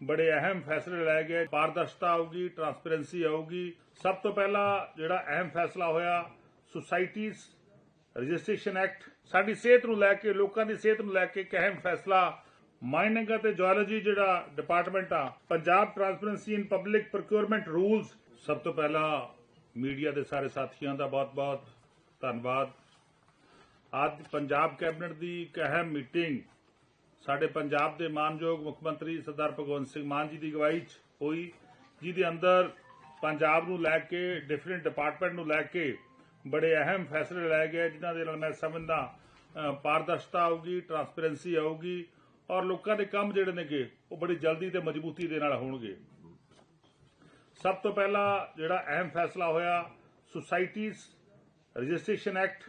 ਬੜੇ ਅਹਿਮ ਫੈਸਲੇ ਲਏ ਗਏ ਪਾਰਦਰਸ਼ਤਾ ਆਊਗੀ ਟਰਾਂਸਪੇਰੈਂਸੀ ਆਊਗੀ। ਸਭ ਤੋਂ ਪਹਿਲਾਂ ਜਿਹੜਾ ਅਹਿਮ ਫੈਸਲਾ ਹੋਇਆ ਸੁਸਾਇਟੀਜ਼ ਰਜਿਸਟ੍ਰੇਸ਼ਨ ਐਕਟ ਸਾਡੀ ਸਿਹਤ ਨੂੰ ਲੈ ਕੇ, ਲੋਕਾਂ ਦੀ ਸਿਹਤ ਨੂੰ ਲੈ ਕੇ ਇੱਕ ਅਹਿਮ ਫੈਸਲਾ। ਮਾਈਨਿੰਗ ਅਤੇ ਜੀਓਲੋਜੀ ਜਿਹੜਾ ਡਿਪਾਰਟਮੈਂਟ ਆ, Punjab transparency in public procurement rules ਸਭ ਤੋਂ ਪਹਿਲਾਂ ਮੀਡੀਆ ਦੇ ਸਾਰੇ ਸਾਥੀਆਂ ਦਾ ਬਹੁਤ-ਬਹੁਤ ਧੰਨਵਾਦ। ਅੱਜ ਪੰਜਾਬ ਕੈਬਨਿਟ ਦੀ ਇੱਕ ਅਹਿਮ ਮੀਟਿੰਗ ਸਾਡੇ ਪੰਜਾਬ ਦੇ ਮਾਨਯੋਗ ਮੁੱਖ ਮੰਤਰੀ ਸਰਦਾਰ ਭਗਵੰਤ ਸਿੰਘ ਮਾਨ ਜੀ ਦੀ ਅਗਵਾਈ 'ਚ ਹੋਈ, ਜਿਹਦੇ ਅੰਦਰ ਪੰਜਾਬ ਨੂੰ ਲੈ ਕੇ ਡਿਫਰੈਂਟ ਡਿਪਾਰਟਮੈਂਟ ਨੂੰ ਲੈ ਕੇ ਬੜੇ ਅਹਿਮ ਫੈਸਲੇ ਲਏ ਗਏ, ਜਿਨ੍ਹਾਂ ਦੇ ਨਾਲ ਮੈਂ ਸਮਝਦਾ ਪਾਰਦਰਸ਼ਤਾ ਆਊਗੀ ਟਰਾਂਸਪੇਰੈਂਸੀ ਆਊਗੀ, ਔਰ ਲੋਕਾਂ ਦੇ ਕੰਮ ਜਿਹੜੇ ਨੇਗੇ, ਉਹ ਬੜੀ ਜਲਦੀ ਤੇ ਮਜ਼ਬੂਤੀ ਦੇ ਨਾਲ ਹੋਣਗੇ। ਸਭ ਤੋਂ ਪਹਿਲਾਂ ਜਿਹੜਾ ਅਹਿਮ ਫੈਸਲਾ ਹੋਇਆ ਸੁਸਾਇਟੀਜ਼ ਰਜਿਸਟ੍ਰੇਸ਼ਨ ਐਕਟ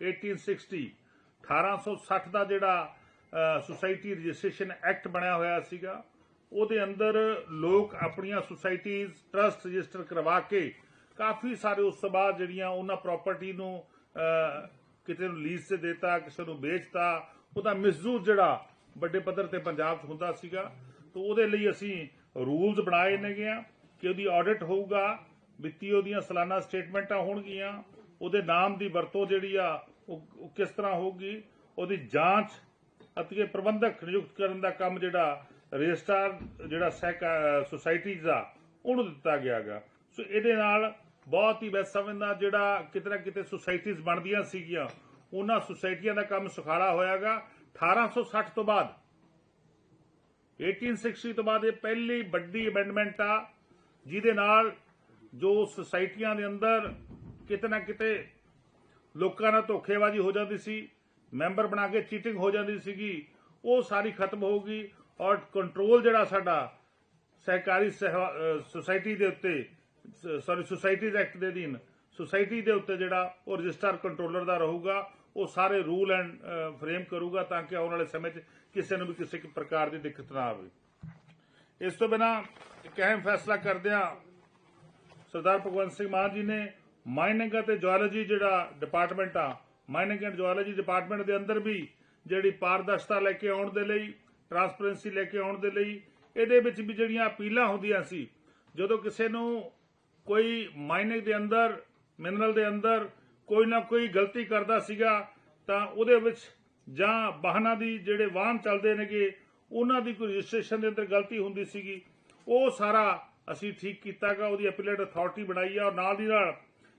1860 1860 ਦਾ ਜਿਹੜਾ ਸੁਸਾਇਟੀ ਰਜਿਸਟ੍ਰੇਸ਼ਨ ਐਕਟ ਬਣਿਆ ਹੋਇਆ ਸੀਗਾ। ਉਹਦੇ ਅੰਦਰ ਲੋਕ ਆਪਣੀਆਂ ਸੁਸਾਇਟੀਜ਼ ਟਰਸਟ ਰਜਿਸਟਰ ਕਰਵਾ ਕੇ ਕਾਫੀ ਸਾਰੇ ਉਸ ਤੋਂ ਬਾਅਦ ਜਿਹੜੀਆਂ ਉਹਨਾਂ ਪ੍ਰਾਪਰਟੀ ਨੂੰ ਅਹ, ਕਿਤੇ ਨੂੰ ਲੀਜ਼ ਤੇ ਦਿੱਤਾ ਕਿਸੇ ਨੂੰ ਵੇਚਤਾ ਉਹਦਾ ਮਿਸਯੂਜ਼ ਜਿਹੜਾ ਵੱਡੇ ਪੱਧਰ ਤੇ ਪੰਜਾਬ 'ਚ ਹੁੰਦਾ ਸੀਗਾ। ਤਾਂ ਉਹਦੇ ਲਈ ਅਸੀਂ ਰੂਲਸ ਬਣਾਏ ਨੇਗੇ ਆ ਕਿ ਉਹਦੀ ਆਡਿਟ ਹੋਊਗਾ ਵਿੱਤੀ ਉਹਦੀਆਂ ਸਾਲਾਨਾ ਸਟੇਟਮੈਂਟਾਂ ਹੋਣਗੀਆਂ ਉਹਦੇ ਨਾਮ ਦੀ ਵਰਤੋਂ ਜਿਹੜੀ ਆ ਉਹ ਕਿਸ ਤਰ੍ਹਾਂ ਹੋਊਗੀ ਉਹਦੀ ਜਾਂਚ ਅਤੇ ਪ੍ਰਬੰਧਕ ਨਿਯੁਕਤ ਕਰਨ ਦਾ ਕੰਮ ਜਿਹੜਾ ਰਜਿਸਟਰ ਜਿਹੜਾ ਸੁਸਾਇਟੀਜ਼ ਦਾ, ਉਹਨੂੰ ਦਿੱਤਾ ਗਿਆਗਾ ਸੋ ਇਹਦੇ ਨਾਲ ਬਹੁਤ ਹੀ ਮੈਂ ਸਮਝਦਾ ਜਿਹੜਾ ਕਿਤੇ ਨਾ ਕਿਤੇ ਸੁਸਾਇਟੀਜ਼ ਬਣਦੀਆਂ ਸੀਗੀਆਂ, ਉਹਨਾਂ ਸੁਸਾਇਟੀਆਂ ਦਾ ਕੰਮ ਸੁਖਾਲਾ ਹੋਇਆਗਾ 1860 ਤੋਂ ਬਾਅਦ 1860 ਤੋਂ ਬਾਅਦ ਇਹ ਪਹਿਲੀ ਵੱਡੀ ਅਮੈਂਡਮੈਂਟ ਆ, ਜਿਹਦੇ ਨਾਲ ਜੋ ਸੁਸਾਇਟੀਆਂ ਦੇ ਅੰਦਰ ਕਿਤੇ ਨਾ ਕਿਤੇ ਲੋਕਾਂ ਨਾਲ ਧੋਖੇਬਾਜ਼ੀ ਹੋ ਜਾਂਦੀ ਸੀ। ਮੈਂਬਰ ਬਣਾ ਕੇ ਚੀਟਿੰਗ ਹੋ ਜਾਂਦੀ ਸੀਗੀ, ਉਹ ਸਾਰੀ ਖਤਮ ਹੋਊਗੀ ਔਰ ਕੰਟਰੋਲ ਜਿਹੜਾ ਸਾਡਾ ਸਹਿਕਾਰੀ ਸਹਿਵਾ- ਸੁਸਾਇਟੀ ਦੇ ਉੱਤੇ ਸੌਰੀ ਸੁਸਾਇਟੀਜ਼ ਐਕਟ ਦੇ ਅਧੀਨ ਸੁਸਾਇਟੀ ਦੇ ਉੱਤੇ ਜਿਹੜਾ ਉਹ ਰਜਿਸਟਰ ਕੰਟਰੋਲਰ ਦਾ ਰਹੂਗਾ, ਉਹ ਸਾਰੇ ਰੂਲ ਐਂਡ ਫਰੇਮ ਕਰੂਗਾ ਤਾਂ ਕਿ ਆਉਣ ਵਾਲੇ ਸਮੇਂ 'ਚ ਕਿਸੇ ਨੂੰ ਵੀ ਕਿਸੇ ਪ੍ਰਕਾਰ ਦੀ ਦਿੱਕਤ ਨਾ ਆਵੇ। ਇਸ ਤੋਂ ਬਿਨਾ ਇੱਕ ਅਹਿਮ ਫੈਸਲਾ ਕਰਦਿਆਂ ਸਰਦਾਰ ਭਗਵੰਤ ਸਿੰਘ ਮਾਨ ਜੀ ਨੇ ਮਾਈਨਿੰਗ ਅਤੇ ਜੀਓਲੋਜੀ ਜਿਹੜਾ ਡਿਪਾਰਟਮੈਂਟ ਆ ਮਾਈਨਿੰਗ ਐਂਡ ਜੀਓਲੋਜੀ ਡਿਪਾਰਟਮੈਂਟ ਦੇ ਅੰਦਰ ਵੀ ਜਿਹੜੀ ਪਾਰਦਰਸ਼ਤਾ ਲੈ ਕੇ ਆਉਣ ਦੇ ਲਈ, ਟਰਾਂਸਪਰੈਂਸੀ ਲੈ ਕੇ ਆਉਣ ਦੇ ਲਈ, ਇਹਦੇ ਵਿੱਚ ਵੀ ਜਿਹੜੀਆਂ ਅਪੀਲਾਂ ਹੁੰਦੀਆਂ ਸੀ, ਜਦੋਂ ਕਿਸੇ ਨੂੰ ਕੋਈ ਮਾਈਨਿੰਗ ਦੇ ਅੰਦਰ, ਮਿਨਰਲ ਦੇ ਅੰਦਰ ਕੋਈ ਨਾ ਕੋਈ ਗਲਤੀ ਕਰਦਾ ਸੀਗਾ, ਤਾਂ ਉਹਦੇ ਵਿੱਚ ਜਾਂ ਵਾਹਨਾਂ ਦੀ ਜਿਹੜੇ ਵਾਹਨ ਚੱਲਦੇ ਨੇਗੇ, ਉਹਨਾਂ ਦੀ ਕੋਈ ਰਜਿਸਟ੍ਰੇਸ਼ਨ ਦੇ ਅੰਦਰ ਗਲਤੀ ਹੁੰਦੀ ਸੀਗੀ, ਉਹ ਸਾਰਾ ਅਸੀਂ ਠੀਕ ਕੀਤਾਗਾ ਉਹਦੀ ਅਪੀਲੇਟ ਅਥਾਰਟੀ ਬਣਾਈ ਆ, ਔਰ ਨਾਲ ਦੀ ਨਾਲ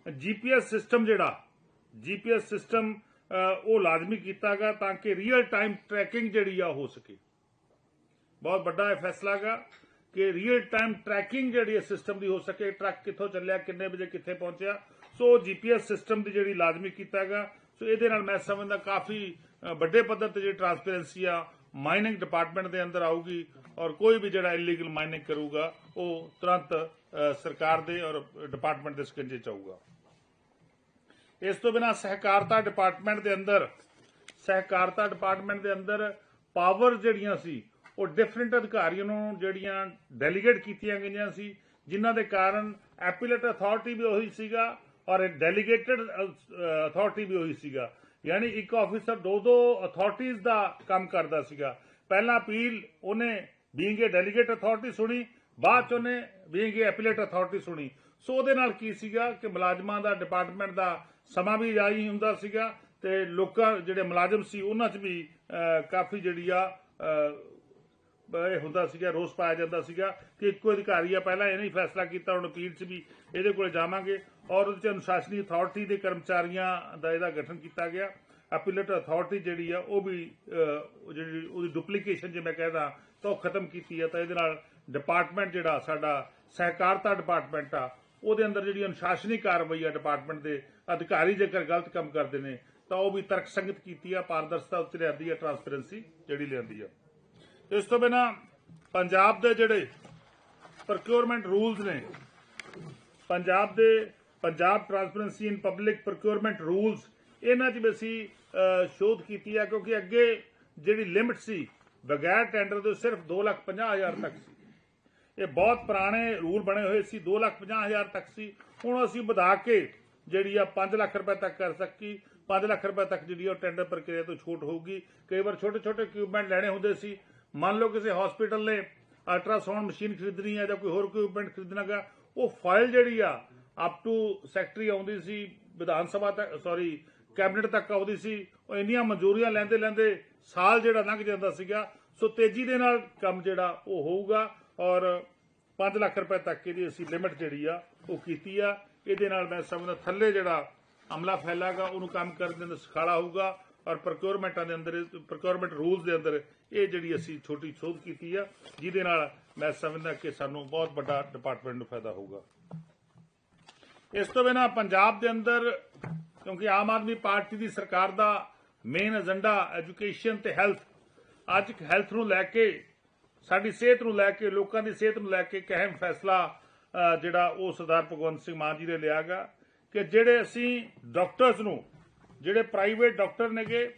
ਜੀਪੀਐਸ ਸਿਸਟਮ ਜਿਹੜਾ ਜੀਪੀਐਸ ਸਿਸਟਮ ਉਹ ਲਾਜ਼ਮੀ ਕੀਤਾਗਾ ਤਾਂ ਕਿ ਰੀਅਲ ਟਾਈਮ ਟਰੈਕਿੰਗ ਜਿਹੜੀ ਆ ਹੋ ਸਕੇ। ਬਹੁਤ ਵੱਡਾ ਇਹ ਫੈਸਲਾ ਗਾ ਕਿ ਰੀਅਲ ਟਾਈਮ ਟਰੈਕਿੰਗ ਜਿਹੜੀ ਹੈ ਸਿਸਟਮ ਦੀ ਹੋ ਸਕੇ। ਟਰੱਕ ਕਿੱਥੋਂ ਚੱਲਿਆ, ਕਿੰਨੇ ਵਜੇ ਕਿੱਥੇ ਪਹੁੰਚਿਆ। ਸੋ ਜੀਪੀਐਸ ਸਿਸਟਮ ਦੀ ਜਿਹੜੀ ਲਾਜ਼ਮੀ ਕੀਤਾਗਾ। ਸੋ ਇਹਦੇ ਨਾਲ ਮੈਂ ਸਮਝਦਾ ਕਾਫੀ ਵੱਡੇ ਪੱਧਰ ਤੇ ਜਿਹੜੀ ਟਰਾਂਸਪੇਰੈਂਸੀ ਆ ਮਾਈਨਿੰਗ ਡਿਪਾਰਟਮੈਂਟ ਦੇ ਅੰਦਰ ਆਊਗੀ ਔਰ ਕੋਈ ਵੀ ਜਿਹੜਾ ਇਲੀਗਲ ਮਾਈਨਿੰਗ ਕਰੂਗਾ, ਉਹ ਤੁਰੰਤ ਸਰਕਾਰ ਦੇ ਔਰ ਡਿਪਾਰਟਮੈਂਟ ਦੇ ਸਕੰਜੇ ਚ ਆਊਗਾ। ਇਸ ਤੋਂ ਬਿਨਾ ਸਹਿਕਾਰਤਾ ਡਿਪਾਰਟਮੈਂਟ ਦੇ ਅੰਦਰ, ਸਹਿਕਾਰਤਾ ਡਿਪਾਰਟਮੈਂਟ ਦੇ ਅੰਦਰ ਪਾਵਰ ਜਿਹੜੀਆਂ ਸੀ, ਉਹ ਡਿਫਰੈਂਟ ਅਧਿਕਾਰੀਆਂ ਨੂੰ ਜਿਹੜੀਆਂ ਡੈਲੀਗੇਟ ਕੀਤੀਆਂ ਗਈਆਂ ਸੀ, ਜਿਨ੍ਹਾਂ ਦੇ ਕਾਰਨ ਐਪੀਲੇਟ ਅਥਾਰਟੀ ਵੀ ਉਹੀ ਸੀਗਾ ਔਰ ਡੈਲੀਗੇਟਡ ਅਥਾਰਟੀ ਵੀ ਉਹੀ ਸੀਗਾ। ਯਾਨੀ ਇੱਕ ਆਫੀਸਰ ਦੋ ਦੋ ਅਥਾਰਟੀਆਂ ਦਾ ਕੰਮ ਕਰਦਾ ਸੀਗਾ। ਪਹਿਲਾਂ ਅਪੀਲ ਉਹਨੇ ਬੀਇੰਗ ਏ ਡੈਲੀਗੇਟ ਅਥਾਰਟੀ ਸੁਣੀ, ਬਾਅਦ ਚ ਉਹਨੇ ਬੀਇੰਗ ਏ ਐਪੀਲੇਟ ਅਥਾਰਟੀ ਸੁਣੀ। ਸੋ ਉਹਦੇ ਨਾਲ ਕੀ ਸੀਗਾ ਕਿ ਮੁਲਾਜ਼ਮਾਂ ਦਾ ਡਿਪਾਰਟਮੈਂਟ ਦਾ ਸਮਾਂ ਵੀ ਜਾਈ ਹੁੰਦਾ ਸੀਗਾ ਤੇ ਲੋਕਾਂ, ਜਿਹੜੇ ਮੁਲਾਜ਼ਮ ਸੀ, ਉਹਨਾਂ 'ਚ ਵੀ ਕਾਫੀ ਜਿਹੜੀ ਆ ਇਹ ਹੁੰਦਾ ਸੀਗਾ, ਰੋਸ ਪਾਇਆ ਜਾਂਦਾ ਸੀਗਾ ਕਿ ਇੱਕੋ ਅਧਿਕਾਰੀ ਆ, ਪਹਿਲਾਂ ਇਹ ਨਹੀਂ ਫੈਸਲਾ ਕੀਤਾ, ਹੁਣ ਅਪੀਲ 'ਚ ਵੀ ਇਹਦੇ ਕੋਲ ਜਾਵਾਂਗੇ ਔਰ ਉਹਦੇ 'ਚ ਅਨੁਸ਼ਾਸਨੀ ਅਥਾਰਟੀ ਦੇ ਕਰਮਚਾਰੀਆਂ ਦਾ ਇਹਦਾ ਗਠਨ ਕੀਤਾ ਗਿਆ। ਅਪੀਲੇਟ ਅਥਾਰਟੀ ਜਿਹੜੀ ਆ, ਉਹ ਵੀ ਜਿਹੜੀ, ਉਹਦੀ ਡੁਪਲੀਕੇਸ਼ਨ ਜੇ ਮੈਂ ਕਹਿੰਦਾ ਤਾਂ ਉਹ ਖਤਮ ਕੀਤੀ ਆ। ਤਾਂ ਇਹਦੇ ਨਾਲ ਡਿਪਾਰਟਮੈਂਟ ਜਿਹੜਾ ਸਾਡਾ ਸਹਿਕਾਰਤਾ ਡਿਪਾਰਟਮੈਂਟ ਆ ਉਹਦੇ ਅੰਦਰ ਜਿਹੜੀ ਅਨੁਸ਼ਾਸਨੀ ਕਾਰਵਾਈ ਆ ਡਿਪਾਰਟਮੈਂਟ ਦੇ ਅਧਿਕਾਰੀ ਜੇਕਰ ਗਲਤ ਕੰਮ ਕਰਦੇ ਨੇ ਤਾਂ ਉਹ ਵੀ ਤਰਕ ਸੰਗਤ ਕੀਤੀ ਆ ਪਾਰਦਰਸ਼ਤਾ ਉੱਤੇ ਲਿਆਂਦੀ ਆ ਟਰਾਂਸਪੇਰੈਂਸੀ ਜਿਹੜੀ ਲਿਆਂਦੀ ਆ। ਇਸ ਤੋਂ ਬਿਨਾ ਪੰਜਾਬ ਦੇ ਜਿਹੜੇ ਪ੍ਰੋਕਿਉਰਮੈਂਟ ਰੂਲਸ ਨੇ ਪੰਜਾਬ ਦੇ Punjab transparency in public procurement rules ਇਹਨਾਂ 'ਚ ਵੀ ਅਸੀਂ ਸ਼ੋਧ ਕੀਤੀ ਆ ਕਿਉਂਕਿ ਅੱਗੇ ਜਿਹੜੀ ਲਿਮਿਟ ਸੀ ਬਗੈਰ ਟੈਂਡਰ ਦੇ ਸਿਰਫ 2,50,000 ਤੱਕ ਸੀ। ਇਹ ਬਹੁਤ ਪੁਰਾਣੇ ਰੂਲ ਬਣੇ ਹੋਏ ਸੀ 2,50,000 ਤੱਕ ਸੀ। ਹੁਣ ਅਸੀਂ ਵਧਾ ਕੇ ਜਿਹੜੀ ਆ 5 ਲੱਖ ਰੁਪਏ ਤੱਕ ਕਰ ਸਕੀ। 5 ਲੱਖ ਰੁਪਏ ਤੱਕ ਜਿਹੜੀ ਉਹ ਟੈਂਡਰ ਪ੍ਰਕਿਰਿਆ ਤੋਂ ਛੋਟ ਹੋਊਗੀ। ਕਈ ਵਾਰ ਛੋਟੇ ਛੋਟੇ ਇਕਵਿਪਮੈਂਟ ਲੈਣੇ ਹੁੰਦੇ ਸੀ। ਮੰਨ ਲਓ ਕਿਸੇ ਹਸਪੀਟਲ ਨੇ ਅਲਟਰਾਸਾਊਂਡ ਮਸ਼ੀਨ ਖਰੀਦਣੀ ਹੈ ਜਾਂ ਕੋਈ ਹੋਰ ਇਕਵਿਪਮੈਂਟ ਖਰੀਦਣਾ ਗਾ ਉਹ ਫਾਈਲ ਜਿਹੜੀ ਆ ਅਪ ਟੂ ਸੈਕਟਰੀ ਆਉਂਦੀ ਸੀ ਵਿਧਾਨ ਸਭਾ ਤੱਕ ਸੌਰੀ ਕੈਬਨਿਟ ਤੱਕ ਆਉਂਦੀ ਸੀ। ਉਹ ਇੰਨੀਆਂ ਮਨਜ਼ੂਰੀਆਂ ਲੈਂਦੇ ਲੈਂਦੇ ਸਾਲ ਜਿਹੜਾ ਲੰਘ ਜਾਂਦਾ ਸੀਗਾ। ਸੋ ਤੇਜ਼ੀ ਦੇ ਨਾਲ ਕੰਮ ਜਿਹੜਾ ਉਹ ਹੋਊਗਾ। ਔਰ 5 ਲੱਖ ਰੁਪਏ ਤੱਕ ਇਹਦੀ ਅਸੀਂ ਲਿਮਿਟ ਜਿਹੜੀ ਆ, ਉਹ ਕੀਤੀ ਆ। ਇਹਦੇ ਨਾਲ ਮੈਂ ਸਮਝਦਾ ਥੱਲੇ ਜਿਹੜਾ ਅਮਲਾ ਫੈਲਾਗਾ, ਉਹਨੂੰ ਕੰਮ ਕਰਨ ਦੇ ਅੰਦਰ ਸਖਾਲਾ ਹੋਊਗਾ ਔਰ ਪ੍ਰੋਕਿਉਰਮੈਂਟਾਂ ਦੇ ਅੰਦਰ ਪ੍ਰੋਕਿਉਰਮੈਂਟ ਰੂਲਸ ਦੇ ਅੰਦਰ ਇਹ ਜਿਹੜੀ ਅਸੀਂ ਛੋਟੀ ਸੋਧ ਕੀਤੀ ਆ, ਜਿਹਦੇ ਨਾਲ ਮੈਂ ਸਮਝਦਾ ਕਿ ਸਾਨੂੰ ਬਹੁਤ ਵੱਡਾ ਡਿਪਾਰਟਮੈਂਟ ਨੂੰ ਫਾਇਦਾ ਹੋਊਗਾ। ਇਸ ਤੋਂ ਬਿਨਾਂ ਪੰਜਾਬ ਦੇ ਅੰਦਰ, ਕਿਉਂਕਿ ਆਮ ਆਦਮੀ ਪਾਰਟੀ ਦੀ ਸਰਕਾਰ ਦਾ ਮੇਨ ਏਜੰਡਾ ਐਜੂਕੇਸ਼ਨ ਤੇ ਹੈਲਥ ਅੱਜ ਹੈਲਥ ਨੂੰ ਲੈ ਕੇ ਸਾਡੀ ਸਿਹਤ ਨੂੰ ਲੈ ਕੇ, ਲੋਕਾਂ ਦੀ ਸਿਹਤ ਨੂੰ ਲੈ ਕੇ ਇੱਕ ਅਹਿਮ ਫੈਸਲਾ ਜਿਹੜਾ ਉਹ ਸਰਦਾਰ ਭਗਵੰਤ ਸਿੰਘ ਮਾਨ ਜੀ ਨੇ ਲਿਆਗਾ ਕਿ ਜਿਹੜੇ ਅਸੀਂ ਡਾਕਟਰਸ ਨੂੰ, ਜਿਹੜੇ ਪ੍ਰਾਈਵੇਟ ਡਾਕਟਰ ਨੇਗੇ,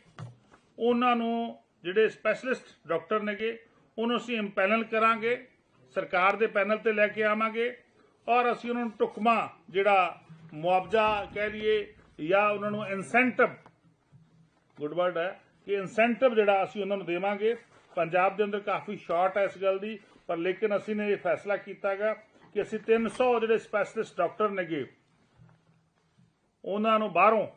ਉਹਨਾਂ ਨੂੰ ਜਿਹੜੇ ਸਪੈਸ਼ਲਿਸਟ ਡਾਕਟਰ ਨੇਗੇ, ਉਹਨੂੰ ਅਸੀਂ ਇੰਪੈਨਲ ਕਰਾਂਗੇ, ਸਰਕਾਰ ਦੇ ਪੈਨਲ ਤੇ ਲੈ ਕੇ ਆਵਾਂਗੇ ਔਰ ਅਸੀਂ ਉਹਨਾਂ ਨੂੰ ਟੁਕਮਾ ਜਿਹੜਾ ਮੁਆਵਜ਼ਾ ਕਹਿ ਲਈਏ ਜਾਂ ਉਹਨਾਂ ਨੂੰ ਇਨਸੈਂਟਿਵ ਗੁੱਡ ਵਰਡ ਹੈ, ਕਿ ਇਨਸੈਂਟਿਵ ਜਿਹੜਾ ਅਸੀਂ ਉਹਨਾਂ ਨੂੰ ਦੇਵਾਂਗੇ ਪੰਜਾਬ ਦੇ ਅੰਦਰ ਕਾਫੀ ਸ਼ਾਰਟ ਹੈ ਇਸ ਗੱਲ ਦੀ, ਪਰ ਲੇਕਿਨ ਅਸੀਂ ਨੇ ਇਹ ਫੈਸਲਾ ਕੀਤਾਗਾ ਕਿ ਅਸੀਂ 300 ਜਿਹੜੇ ਸਪੈਸ਼ਲਿਸਟ ਡਾਕਟਰ ਨੇਗੇ, ਉਹਨਾਂ ਨੂੰ ਬਾਹਰੋਂ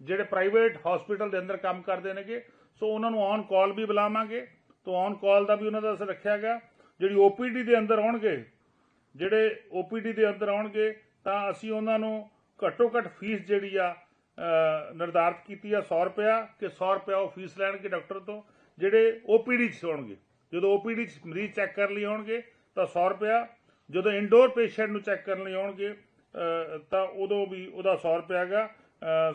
ਜਿਹੜੇ ਪ੍ਰਾਈਵੇਟ ਹਸਪੀਟਲ ਦੇ ਅੰਦਰ ਕੰਮ ਕਰਦੇ ਨੇਗੇ, ਸੋ ਉਹਨਾਂ ਨੂੰ ਔਨ ਕਾਲ ਵੀ ਬੁਲਾਵਾਂਗੇ, ਤੋਂ ਔਨ ਕਾਲ ਦਾ ਵੀ ਉਹਨਾਂ ਦਾ ਅਸੀਂ ਰੱਖਿਆ ਗਿਆ ਜਿਹੜੀ ਓਪੀਡੀ ਦੇ ਅੰਦਰ ਆਉਣਗੇ, ਜਿਹੜੇ ਓਪੀਡੀ ਦੇ ਅੰਦਰ ਆਉਣਗੇ, ਤਾਂ ਅਸੀਂ ਉਹਨਾਂ ਨੂੰ ਘੱਟੋ ਘੱਟ ਫੀਸ ਜਿਹੜੀ ਆ ਨਿਰਧਾਰਤ ਕੀਤੀ ਆ 100 ਰੁਪਿਆ ਕਿ 100 ਰੁਪਿਆ ਉਹ ਫੀਸ ਲੈਣਗੇ ਡਾਕਟਰ ਤੋਂ ਜਿਹੜੇ ਓਪੀਡੀ 'ਚ ਹੋਣਗੇ। ਜਦੋਂ ਓਪੀਡੀ 'ਚ ਮਰੀਜ਼ ਚੈੱਕ ਕਰਨ ਲਈ ਆਉਣਗੇ, ਤਾਂ 100 ਰੁਪਿਆ ਜਦੋਂ ਇਨਡੋਰ ਪੇਸ਼ੈਂਟ ਨੂੰ ਚੈੱਕ ਕਰਨ ਲਈ ਆਉਣਗੇ ਤਾਂ ਉਦੋਂ ਵੀ ਉਹਦਾ 100 ਰੁਪਿਆ ਹੈਗਾ।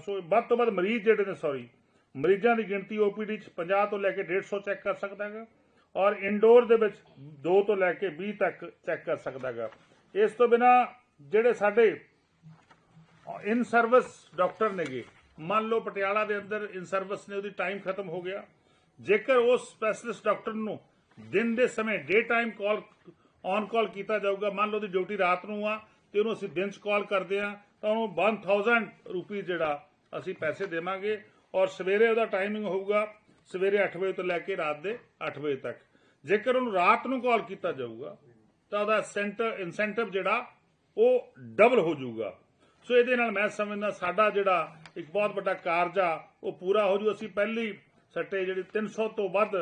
ਸੋ ਵੱਧ ਤੋਂ ਵੱਧ ਮਰੀਜ਼ ਜਿਹੜੇ ਨੇ ਸੌਰੀ ਮਰੀਜ਼ਾਂ ਦੀ ਗਿਣਤੀ ਓਪੀਡੀ 'ਚ 50 ਤੋਂ ਲੈ ਕੇ 150 ਚੈੱਕ ਕਰ ਸਕਦਾ ਹੈਗਾ। ਔਰ ਇਨਡੋਰ ਦੇ ਵਿੱਚ 2 ਤੋਂ ਲੈ ਕੇ 20 ਤੱਕ ਚੈੱਕ ਕਰ ਸਕਦਾ ਹੈਗਾ। ਇਸ ਤੋਂ ਬਿਨਾ ਜਿਹੜੇ ਸਾਡੇ ਇਨ ਸਰਵਿਸ ਡਾਕਟਰ ਨੇਗੇ, ਮੰਨ ਲਓ ਪਟਿਆਲਾ ਦੇ ਅੰਦਰ ਇਨ ਸਰਵਿਸ ਨੇ, ਉਹਦੀ ਟਾਈਮ ਖਤਮ ਹੋ ਗਿਆ। ਜੇਕਰ ਉਸ ਸਪੈਸ਼ਲਿਸਟ ਡਾਕਟਰ ਨੂੰ ਦਿਨ ਦੇ ਸਮੇਂ ਡੇ ਟਾਈਮ ਕਾਲ ਔਨ ਕਾਲ ਕੀਤਾ ਜਾਊਗਾ, ਮੰਨ ਲਓ ਉਹਦੀ ਡਿਊਟੀ ਰਾਤ ਨੂੰ ਆ, ਤੇ ਉਹਨੂੰ ਅਸੀਂ ਦਿਨ ਚ ਕਾਲ ਕਰਦੇ ਆ ਤਾਂ ਉਹਨੂੰ 1000 ਰੁਪਏ ਜਿਹੜਾ ਅਸੀਂ ਪੈਸੇ ਦੇਵਾਂਗੇ ਔਰ ਸਵੇਰੇ ਉਹਦਾ ਟਾਈਮਿੰਗ ਹੋਊਗਾ ਸਵੇਰੇ 8 ਵਜੇ ਤੋਂ ਲੈ ਕੇ ਰਾਤ ਦੇ 8 ਵਜੇ ਤੱਕ। ਜੇਕਰ ਉਹਨੂੰ ਰਾਤ ਨੂੰ ਕਾਲ ਕੀਤਾ ਜਾਊਗਾ, ਤਾਂ ਉਹਦਾ ਸੈਂਟਰ ਇਨਸੈਂਟਿਵ ਜਿਹੜਾ, ਉਹ ਡਬਲ ਹੋ ਜਾਊਗਾ। ਸੋ ਇਹਦੇ ਨਾਲ ਮੈਂ ਸਮਝਦਾ ਸਾਡਾ ਜਿਹੜਾ ਇੱਕ ਬਹੁਤ ਵੱਡਾ ਕਾਰਜ ਆ, ਉਹ ਪੂਰਾ ਹੋ ਜੂ। ਅਸੀਂ ਪਹਿਲੀ ਸੱਟੇ ਜਿਹੜੀ 300 ਤੋਂ ਵੱਧ